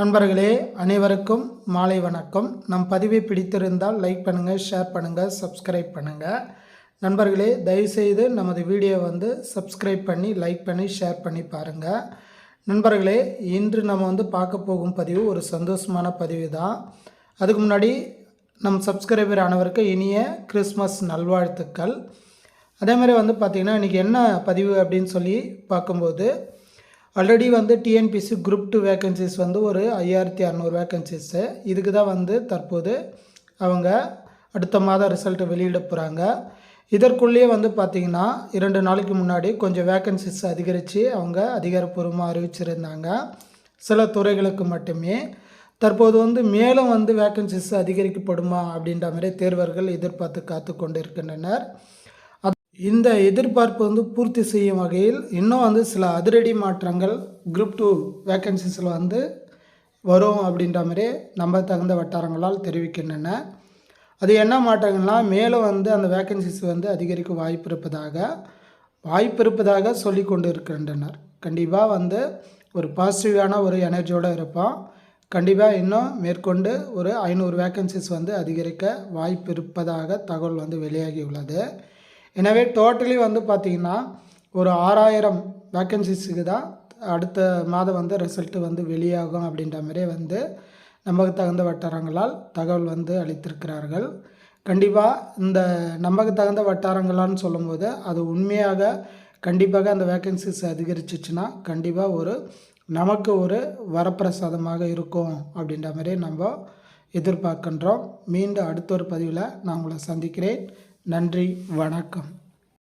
நண்பர்களே அனைவருக்கும் மாலை வணக்கம். நம் பதிவை பிடித்திருந்தால் லைக் பண்ணுங்கள் ஷேர் பண்ணுங்கள் சப்ஸ்கிரைப் பண்ணுங்கள் நண்பர்களே தயவுசெய்து நமது வீடியோ வந்து சப்ஸ்கிரைப் பண்ணி லைக் பண்ணி ஷேர் பண்ணி பாருங்கள் நண்பர்களே இன்று நம்ம வந்து பார்க்க போகும் பதிவு ஒரு சந்தோஷமான பதிவு தான். அதுக்கு முன்னாடி நம் சப்ஸ்கிரைபர் ஆனவருக்கு இனிய கிறிஸ்மஸ் நல்வாழ்த்துக்கள். அதே மாதிரி வந்து பார்த்திங்கன்னா இன்றைக்கி என்ன பதிவு அப்படின்னு சொல்லி பார்க்கும்போது ஆல்ரெடி வந்து டிஎன்பிசி குரூப் டூ வேக்கன்சிஸ் வந்து ஒரு ஐயாயிரத்தி அறநூறு வேக்கன்சிஸு இதுக்கு தான் வந்து தற்போது அவங்க அடுத்த மாதம் ரிசல்ட்டை வெளியிட போகிறாங்க இதற்குள்ளேயே வந்து பார்த்திங்கன்னா இரண்டு நாளைக்கு முன்னாடி கொஞ்சம் வேக்கன்சிஸ் அதிகரித்து அவங்க அதிகாரப்பூர்வமாக அறிவிச்சிருந்தாங்க. சில துறைகளுக்கு மட்டுமே. தற்போது வந்து மேலும் வந்து வேக்கன்சிஸ் அதிகரிக்கப்படுமா அப்படின்ற மாதிரி தேர்வர்கள் எதிர்பார்த்து காத்து கொண்டு இருக்கின்றனர் இந்த எதிர்பார்ப்பு வந்து பூர்த்தி செய்யும் வகையில் இன்னும் வந்து சில அதிரடி மாற்றங்கள் குரூப் டூ வேக்கன்சிஸில் வந்து வரும் அப்படின்ற மாதிரி நம்ப தகுந்த வட்டாரங்களால் தெரிவிக்கின்றன. அது என்ன மாற்றங்கள்னால் மேலும் வந்து அந்த வேக்கன்சிஸ் வந்து அதிகரிக்க வாய்ப்பு இருப்பதாக வாய்ப்பு இருப்பதாக சொல்லி கொண்டு இருக்கின்றனர் கண்டிப்பாக வந்து ஒரு பாசிட்டிவான ஒரு எனர்ஜியோடு இருப்போம் கண்டிப்பாக இன்னும் மேற்கொண்டு ஒரு ஐநூறு வேக்கன்சிஸ் வந்து அதிகரிக்க வாய்ப்பு இருப்பதாக தகவல் வந்து வெளியாகி உள்ளது. எனவே டோட்டலி வந்து பார்த்திங்கன்னா ஒரு ஆறாயிரம் வேக்கன்சிஸுக்கு தான் அடுத்த மாதம் வந்து ரிசல்ட்டு வந்து வெளியாகும் அப்படின்ற மாதிரி வந்து நமக்கு தகுந்த வட்டாரங்களால் தகவல் வந்து அளித்திருக்கிறார்கள். கண்டிப்பாக இந்த நமக்கு தகுந்த வட்டாரங்களான்னு சொல்லும்போது அது உண்மையாக கண்டிப்பாக அந்த வேக்கன்சிஸ் அதிகரிச்சிச்சுன்னா கண்டிப்பாக ஒரு நமக்கு ஒரு வரப்பிரசாதமாக இருக்கும் அப்படின்ற மாதிரி நம்ம எதிர்பார்க்கின்றோம். மீண்டும் அடுத்த ஒரு பதிவில் நான் உங்களை சந்திக்கிறேன். நன்றி வணக்கம்.